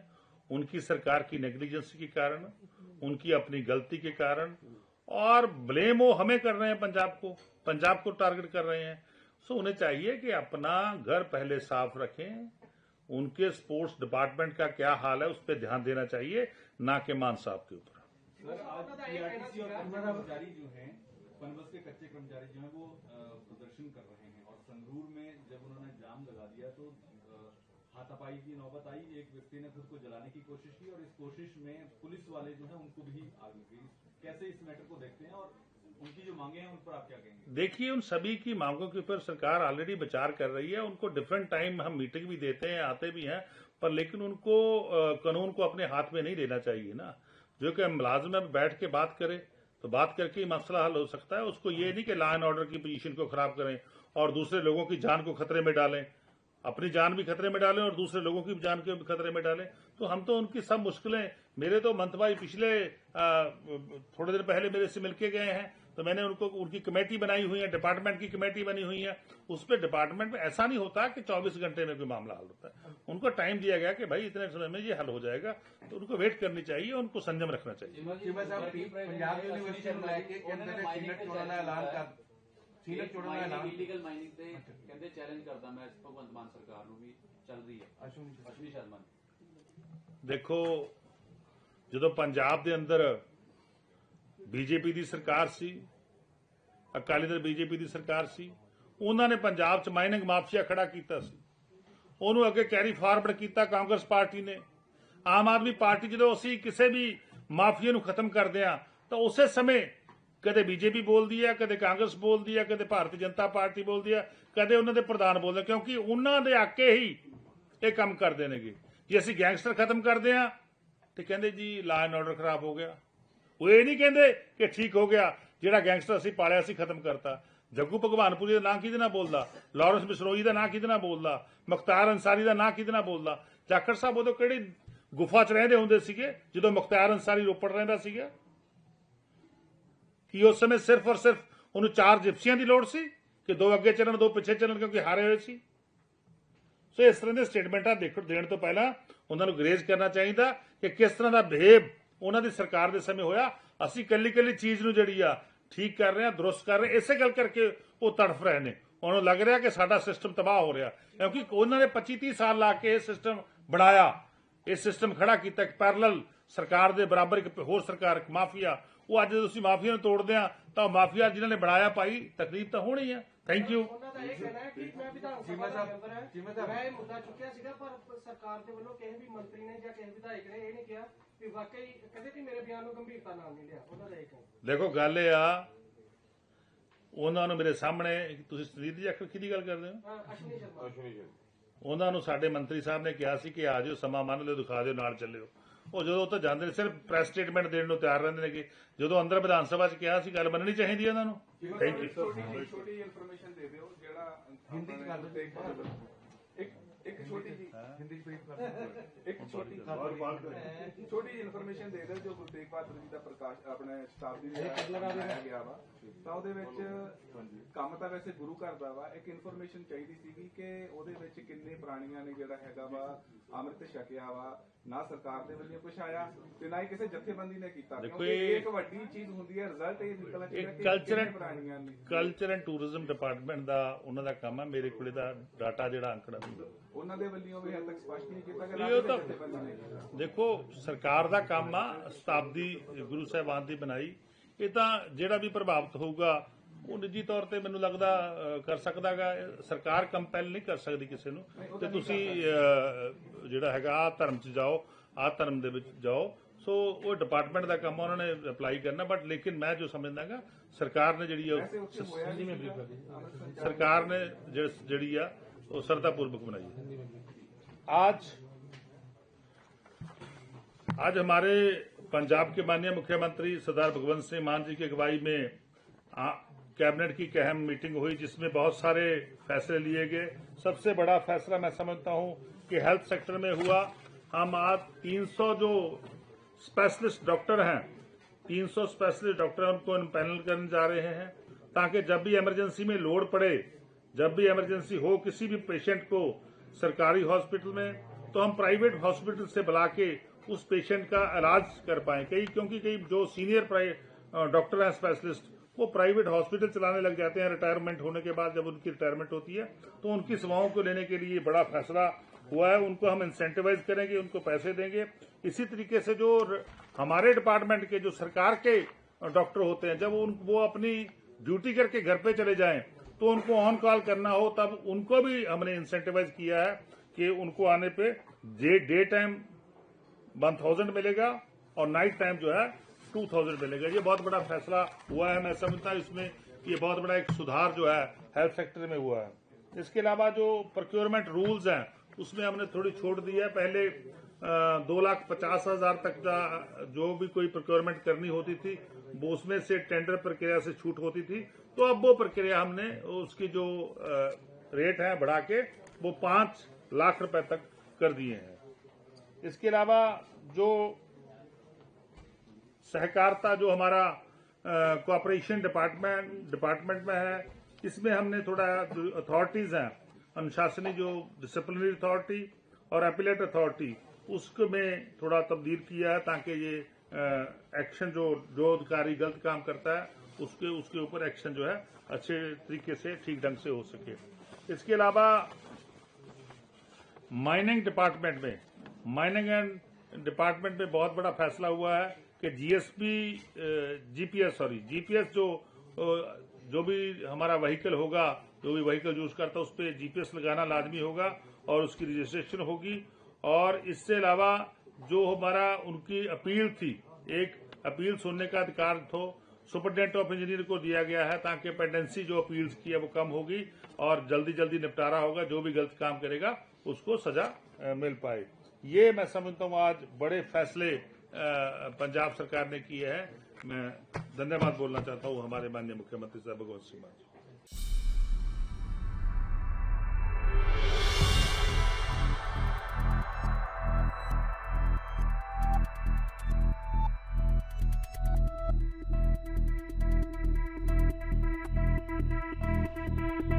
उनकी सरकार की नेग्लिजेंसी के कारण उनकी अपनी गलती के कारण और ब्लेम वो हमें कर रहे हैं पंजाब को। पंजाब को टारगेट कर रहे हैं। सो उन्हें चाहिए कि अपना घर पहले साफ़ रखें। उनके स्पोर्ट्स डिपार्टमेंट का क्या हाल है, उस पर ध्यान देना चाहिए, ना कि मान साहब के ऊपर। पनबस के कच्चे कर्मचारी जो हैं, वो प्रदर्शन कर रहे हैं। और संगरूर में जब उन्होंने जाम लगा दिया तो हाथापाई की नौबत आई, एक व्यक्ति ने खुद को जलाने की कोशिश की और इस कोशिश में पुलिस वाले जो है उनको भी आग लग कैसे इस मैटर को देखते हैं और उनकी जो मांगे हैं उन पर आप क्या कहेंगे? देखिए, उन सभी की मांगों के ऊपर सरकार ऑलरेडी विचार कर रही है। उनको डिफरेंट टाइम हम मीटिंग भी देते हैं, आते भी हैं, पर लेकिन उनको कानून को अपने हाथ में नहीं लेना चाहिए ना। जो कि मुलाजिम में बैठ के बात करें तो बात करके ही मसला हल हो सकता है। उसको ये नहीं कि लॉ एंड ऑर्डर की पोजीशन को खराब करें और दूसरे लोगों की जान को खतरे में डालें। अपनी जान भी खतरे में डालें और दूसरे लोगों की जान को भी खतरे में डालें तो हम तो उनकी सब मुश्किलें मेरे तो मंत भाई पिछले थोड़े दिन पहले मेरे से मिलके गए हैं तो मैंने उनको उनकी कमेटी बनाई हुई है डिपार्टमेंट की कमेटी बनी हुई है उस पर डिपार्टमेंट में ऐसा नहीं होता कि 24 घंटे में कोई मामला हल होता है उनको टाइम दिया गया कि भाई इतने समय में ये हल हो जाएगा तो उनको वेट करनी चाहिए उनको संयम रखना चाहिए ਚੀਮਾ ਸਾਹਿਬ ਪੰਜਾਬ ਯੂਨੀਵਰਸਿਟੀ ਨੂੰ ਲੈ ਕੇ ਕਹਿੰਦੇ ਨੇ। ਸੀਨਟ ਚੋਣਾਂ ਦਾ ਐਲਾਨ ਕਰ ਸੀਨਟ ਚੋਣਾਂ ਦਾ ਐਲਾਨ ਇਲੀਗਲ ਮਾਈਨਿੰਗ ਤੇ ਕਹਿੰਦੇ ਚੈਲੰਜ ਕਰਦਾ ਮੈਂ ਭਗਵੰਤ ਮਾਨ ਸਰਕਾਰ ਨੂੰ ਵੀ ਚੱਲ ਰਹੀ ਹੈ। ਅਸ਼ਵਨੀ ਅਸ਼ਵਨੀ ਸ਼ਰਮਾ ਦੀ। ਦੇਖੋ ਜਦੋਂ ਪੰਜਾਬ ਦੇ ਅੰਦਰ ਬੀਜੇਪੀ ਦੀ ਸਰਕਾਰ ਸੀ ਅਕਾਲੀ ਦਲ ਬੀਜੇਪੀ ਦੀ ਸਰਕਾਰ ਸੀ ਉਹਨਾਂ ਨੇ ਪੰਜਾਬ 'ਚ ਮਾਈਨਿੰਗ ਮਾਫੀਆ ਖੜਾ ਕੀਤਾ ਸੀ। ਉਹਨੂੰ ਅੱਗੇ ਕੈਰੀ ਫਾਰਵਰਡ ਕੀਤਾ ਕਾਂਗਰਸ ਪਾਰਟੀ ਨੇ। ਆਮ ਆਦਮੀ ਪਾਰਟੀ ਜਦੋਂ ਅਸੀਂ ਕਿਸੇ ਵੀ ਮਾਫੀਆ ਨੂੰ ਖਤਮ ਕਰਦੇ ਆ ਤਾਂ ਉਸੇ ਸਮੇਂ ਕਦੇ ਬੀਜੇਪੀ ਬੋਲਦੀ ਹੈ ਕਦੇ ਕਾਂਗਰਸ ਬੋਲਦੀ ਹੈ ਕਦੇ ਭਾਰਤੀ ਜਨਤਾ ਪਾਰਟੀ ਬੋਲਦੀ ਹੈ ਕਦੇ ਉਹਨਾਂ ਦੇ ਪ੍ਰਧਾਨ ਬੋਲਦੇ ਕਿਉਂਕਿ ਉਹਨਾਂ ਦੇ ਆਕੇ ਹੀ ਇਹ ਕੰਮ ਕਰਦੇ ਨੇਗੇ। ਜੇ ਅਸੀਂ ਗੈਂਗਸਟਰ ਖਤਮ ਕਰਦੇ ਆ, ਤੇ ਕਹਿੰਦੇ ਜੀ ਲਾ ਐਂਡ ਆਰਡਰ ਖਰਾਬ ਹੋ ਗਿਆ। ਉਹ ਇਹ ਨਹੀਂ ਕਹਿੰਦੇ ਕਿ ਠੀਕ ਹੋ ਗਿਆ, ਜਿਹੜਾ ਗੈਂਗਸਟਰ ਅਸੀਂ ਪਾਲਿਆ ਸੀ ਖਤਮ ਕਰਤਾ। ਜੱਗੂ ਭਗਵਾਨਪੁਰੀ ਦਾ ਨਾਂ ਕਿਹਦੇ ਨਾਲ ਬੋਲਦਾ? ਲਾਰੈਂਸ ਬਿਸ਼ਰੋਈ ਦਾ ਨਾਂ ਕਿਹਦੇ ਨਾਲ ਬੋਲਦਾ? ਮੁਖਤਾਰ ਅੰਸਾਰੀ ਦਾ ਨਾਂ ਕਿਹਦੇ ਨਾਲ ਬੋਲਦਾ? ਜਾਖੜ ਸਾਹਿਬ ਉਦੋਂ ਕਿਹੜੀ ਗੁਫਾ 'ਚ ਰਹਿੰਦੇ ਹੁੰਦੇ ਸੀਗੇ? ਜਦੋਂ ਮੁਖਤਾਰ ਅੰਸਾਰੀ ਰੋਪੜ ਰਹਿੰਦਾ ਸੀਗਾ? ਕਿ ਉਸ ਸਮੇਂ ਸਿਰਫ ਔਰ ਸਿਰਫ ਉਹਨੂੰ ਚਾਰ ਜਿਪਸੀਆਂ ਦੀ ਲੋੜ ਸੀ ਕਿ ਦੋ ਅੱਗੇ ਚੱਲਣ, ਦੋ ਪਿੱਛੇ ਚੱਲਣ ਕਿਉਂਕਿ ਹਾਰੇ ਹੋਏ ਸੀ। ਸੋ ਇਸ ਤਰ੍ਹਾਂ ਦੇ ਸਟੇਟਮੈਂਟਾਂ ਦੇਖੋ, ਦੇਣ ਤੋਂ ਪਹਿਲਾਂ ਉਹਨਾਂ ਨੂੰ ਗਰੇਜ਼ ਕਰਨਾ ਚਾਹੀਦਾ ਕਿ ਕਿਸ ਤਰ੍ਹਾਂ ਦਾ ਬਿਹੇਵ ਉਹਨਾਂ ਦੀ ਸਰਕਾਰ ਦੇ ਸਮੇਂ ਹੋਇਆ। ਅਸੀਂ ਕੱਲੀ ਕੱਲੀ ਚੀਜ਼ ਨੂੰ ਜਿਹੜੀ ਆ, ਠੀਕ ਕਰ ਰਹੇ ਹਾਂ, ਦਰੁਸਤ ਕਰ ਰਹੇ ਇਸੇ ਗੱਲ ਕਰਕੇ ਉਹ ਤੜਫ ਰਹੇ ਨੇ। ਉਹਨਾਂ ਨੂੰ ਲੱਗ ਰਿਹਾ ਕਿ ਸਾਡਾ ਸਿਸਟਮ ਤਬਾਹ ਹੋ ਰਿਹਾ। ਕਿਉਂਕਿ ਉਹਨਾਂ ਨੇ 25 30 ਸਾਲ ਲਾ ਕੇ ਇਹ ਸਿਸਟਮ ਬਣਾਇਆ। ਇਹ ਸਿਸਟਮ ਖੜਾ ਕੀਤਾ ਇੱਕ ਪੈਰਲਲ ਸਰਕਾਰ ਦੇ, ਬਰਾਬਰ ਇੱਕ ਹੋਰ ਸਰਕਾਰ, ਇੱਕ ਮਾਫੀਆ। ਉਹ ਅੱਜ ਅਸੀਂ ਮਾਫੀਆ ਨੂੰ ਤੋੜਦੇ ਆ ਤਾਂ ਮਾਫੀਆ ਜਿਨ੍ਹਾਂ ਨੇ ਬਣਾਇਆ ਭਾਈ ਤਕਲੀਫ ਤਾਂ ਹੋਣੀ ਆ। ਥੈਂਕ ਯੂ ਉਹਨਾਂ ਦਾ ਇਹ ਕਹਿਣਾ ਹੈ ਕਿ ਮੈਂ ਵਿਧਾਨ ਸਭਾ ਦਾ ਮੈਂਬਰ ਹਾਂ। ਮੈਂ ਇਹ ਮੁੱਦਾ ਚੁੱਕਿਆ ਸੀਗਾ ਪਰ ਸਰਕਾਰ ਦੇ ਵੱਲੋਂ ਕਿਸੇ ਵੀ ਮੰਤਰੀ ਨੇ ਜਾਂ ਕਿਸੇ ਵਿਧਾਇਕ ਨੇ ਇਹ ਨਹੀਂ ਕਿਹਾ ਕਿ ਵਾਕਈ ਕਦੇ ਵੀ ਮੇਰੇ ਬਿਆਨ ਨੂੰ ਗੰਭੀਰਤਾ ਨਾਲ ਨਹੀਂ ਲਿਆ। ਉਹਨਾਂ ਦਾ ਇਹ ਕਹਿਣਾ। ਦੇਖੋ ਗੱਲ ਇਹ ਆ ਉਹਨਾਂ ਨੂੰ ਮੇਰੇ ਸਾਹਮਣੇ ਤੁਸੀਂ ਸੁਨੀਲ ਜੀ ਆਖਰ ਕਿਹਦੀ ਗੱਲ ਕਰਦੇ ਹੋ? ਹਾਂ, ਅਸ਼ਵਨੀ ਸ਼ਰਮਾ। ਉਹਨਾਂ ਨੂੰ ਸਾਡੇ ਮੰਤਰੀ ਸਾਹਿਬ ਨੇ ਕਿਹਾ ਸੀ ਕਿ ਆ ਜਾਓ ਸਮਾਂ ਮੰਨ ਲਿਓ ਦਿਖਾ ਦਿਓ ਨਾਲ ਚੱਲਿਓ। ਉਹ ਜਦੋਂ ਉੱਥੇ ਜਾਂਦੇ ਨੇ ਸਿਰਫ ਪ੍ਰੈਸ ਸਟੇਟਮੈਂਟ ਦੇਣ ਨੂੰ ਤਿਆਰ ਰਹਿੰਦੇ ਨੇਗੇ। ਜਦੋਂ ਅੰਦਰ ਵਿਧਾਨ ਸਭਾ 'ਚ ਕਿਹਾ ਸੀ ਗੱਲ ਮੰਨਣੀ ਚਾਹੀਦੀ ਹੈ ਉਹਨਾਂ ਨੂੰ? ਥੈਂਕ ਯੂ ਛੋਟੀ ਜਿਹੀ ਛੋਟੀ ਇਨਫੋਰਮੇਸ਼ਨ ਦੇ ਦਿਓ ਜਿਹੜਾ ਹਿੰਦੀ ਚ ਕਰ ਦਿਓ। ਇੱਕ ਛੋਟੀ ਜੀ ਹਿੰਦੀ ਚ ਬਰੀਫ ਕਰ ਇੱਕ ਛੋਟੀ ਛੋਟੀ ਜਿਹੀ ਇਨਫੋਰਮੇਸ਼ਨ ਦੇ ਦਿਓ ਜੋ ਗੁਰੂ ਤੇਗ ਬਹਾਦਰ ਜੀ ਦਾ ਪ੍ਰਕਾਸ਼ ਆਪਣੇ ਸ਼ਤਾਬਦੀ ਦੇ ਮਨਾਇਆ ਗਿਆ ਵਾ। ਤਾਂ ਉਹਦੇ ਵਿੱਚ ਕੰਮ ਤਾਂ ਵੈਸੇ ਗੁਰੂ ਘਰ ਦਾ ਵਾ। ਇੱਕ ਇਨਫੋਰਮੇਸ਼ਨ ਚਾਹੀਦੀ ਸੀਗੀ ਕਿ ਉਹਦੇ ਵਿੱਚ ਕਿੰਨੇ ਪ੍ਰਾਣੀਆਂ ਨੇ ਜਿਹੜਾ ਹੈਗਾ ਵਾ ਅੰਮ੍ਰਿਤ ਛਕਿਆ ਵਾ ਨਾ ਸਰਕਾਰ ਦੇ ਵੱਲੋਂ ਕੁਝ ਆਇਆ ਤੇ ਨਾ ਹੀ ਕਿਸੇ ਜਥੇਬੰਦੀ ਨੇ ਕੀਤਾ। ਕਿਉਂਕਿ ਇਹ- ਇੱਕ ਵੱਡੀ ਚੀਜ਼ ਹੁੰਦੀ ਹੈ ਰਿਜ਼ਲਟ ਇਹ ਨਿਕਲਣਾ ਚਾਹੀਦਾ ਕਿ ਕਲਚਰ ਕਿੰਨੇ ਪ੍ਰਾਣੀਆਂ ਨੇ। ਕਲਚਰ ਐਂਡ ਟੂਰਿਜ਼ਮ ਡਿਪਾਰਟਮੈਂਟ ਦਾ ਉਹਨਾਂ ਦਾ ਕੰਮ ਹੈ ਮੇਰੇ ਕੋਲੇ ਦਾ ਡਾਟਾ ਜਿਹੜਾ ਅੰਕੜਾ ਨਹੀਂ ਉਹਨਾਂ ਦੇ ਵੱਲੋਂ ਵੀ ਹਜੇ ਤੱਕ ਸਪਸ਼ਟ ਨਹੀਂ ਕੀਤਾ ਕਿ ਨਹੀਂ, ਉਹ ਤਾਂ- ਜਥੇਬੰਦੀ ਨੇ ਕੀਤਾ ਦੇਖੋ ਸਰਕਾਰ ਦਾ ਕੰਮ ਆ ਸ਼ਤਾਬਦੀ ਗੁਰੂ ਸਾਹਿਬਾਨ ਦੀ ਬਣਾਈ। ਇਹ ਤਾਂ ਜਿਹੜਾ ਵੀ ਪ੍ਰਭਾਵਿਤ ਹੋਊਗਾ ਉਹ ਨਿੱਜੀ ਤੌਰ ਤੇ ਮੈਨੂੰ ਲੱਗਦਾ ਕਰ ਸਕਦਾਗਾ। ਸਰਕਾਰ ਕੰਪੈਲ ਨਹੀਂ ਕਰ ਸਕਦੀ ਕਿਸੇ ਨੂੰ। ਤੇ ਤੁਸੀਂ ਜਿਹੜਾ ਹੈਗਾ ਆ ਧਰਮ 'ਚ ਜਾਓ ਆ ਧਰਮ ਦੇ ਵਿੱਚ ਜਾਓ। ਸੋ ਉਹ ਡਿਪਾਰਟਮੈਂਟ ਦਾ ਕੰਮ ਆ, ਉਹਨਾਂ ਨੇ ਅਪਲਾਈ ਕਰਨਾ। ਬਟ ਲੇਕਿਨ ਮੈਂ ਜੋ ਸਮਝਦਾਗਾ ਸਰਕਾਰ ਨੇ ਜਿਹੜੀ ਆ ਵੈਸੇ ਉੱਥੇ ਉਹ- तो श्रद्धापूर्वक बनाइए। आज आज हमारे पंजाब के माननीय मुख्यमंत्री सरदार भगवंत सिंह मान जी की अगुवाई में कैबिनेट की अहम मीटिंग हुई, जिसमें बहुत सारे फैसले लिए गए। सबसे बड़ा फैसला मैं समझता हूँ कि हेल्थ सेक्टर में हुआ। हम आज 300 जो स्पेशलिस्ट डॉक्टर हैं 300 स्पेशलिस्ट डॉक्टर उनको इम्पैनल करने जा रहे हैं, ताकि जब भी इमरजेंसी में लोड पड़े जब भी इमरजेंसी हो किसी भी पेशेंट को सरकारी हॉस्पिटल में तो हम प्राइवेट हॉस्पिटल से बुला के उस पेशेंट का इलाज कर पाए। कई, क्योंकि कई जो सीनियर डॉक्टर हैं स्पेशलिस्ट वो प्राइवेट हॉस्पिटल चलाने लग जाते हैं रिटायरमेंट होने के बाद जब उनकी रिटायरमेंट होती है तो उनकी सेवाओं को लेने के लिए बड़ा फैसला हुआ है। उनको हम इंसेंटिवाइज करेंगे, उनको पैसे देंगे। इसी तरीके से जो हमारे डिपार्टमेंट के, जो सरकार के डॉक्टर होते हैं, जब उन वो अपनी ड्यूटी करके घर पे चले जाएँ तो उनको ऑन कॉल करना हो, तब उनको भी हमने इंसेंटिवाइज किया है कि उनको आने पे day day time one thousand मिलेगा और नाइट टाइम जो है टू थाउज़ेंड मिलेगा। ये बहुत बड़ा फैसला हुआ है, मैं समझता हूँ इसमें ये बहुत बड़ा एक सुधार जो है हेल्थ सेक्टर में हुआ है। इसके अलावा जो प्रोक्योरमेंट रूल्स हैं, उसमें हमने थोड़ी छूट दी है। पहले दो लाख पचास हज़ार तक का जो भी कोई प्रोक्योरमेंट करनी होती थी, वो उसमें से टेंडर प्रक्रिया से छूट होती थी। तो अब वो प्रक्रिया हमने, उसकी जो रेट है बढ़ा के वो पाँच लाख रुपए तक कर दिए हैं। इसके अलावा जो सहकारिता जो हमारा कोऑपरेशन डिपार्टमेंट डिपार्टमेंट में है, इसमें हमने थोड़ा अथॉरिटीज हैं, अनुशासनी जो डिसिप्लिनरी अथॉरिटी और अपीलेट अथॉरिटी उसको में थोड़ा तब्दील किया है ताकि ये एक्शन जो जो अधिकारी गलत काम करता है उसके उसके ऊपर एक्शन जो है, अच्छे तरीके से ठीक ढंग से हो सके। इसके अलावा माइनिंग डिपार्टमेंट में माइनिंग एंड डिपार्टमेंट में बहुत बड़ा फैसला हुआ है कि जीएसपी जीपीएस सॉरी जीपीएस जो जो भी हमारा व्हीकल होगा, जो भी व्हीकल यूज़ करता है, उस पर जीपीएस लगाना लाजमी होगा और उसकी रजिस्ट्रेशन होगी। और इससे अलावा, जो हमारा, उनकी अपील थी, एक अपील सुनने का अधिकार तो सुपरडेंट ऑफ़ इंजीनियर को दिया गया है ताकि पेंडेंसी जो अपील्स की है वो कम होगी और जल्दी जल्दी निपटारा होगा, जो भी गलत काम करेगा, उसको सजा मिल पाए। ये मैं समझता हूँ आज बड़े फैसले पंजाब सरकार ने किए हैं। मैं धन्यवाद बोलना चाहता हूँ हमारे माननीय मुख्यमंत्री साहब भगवंत सिंह जी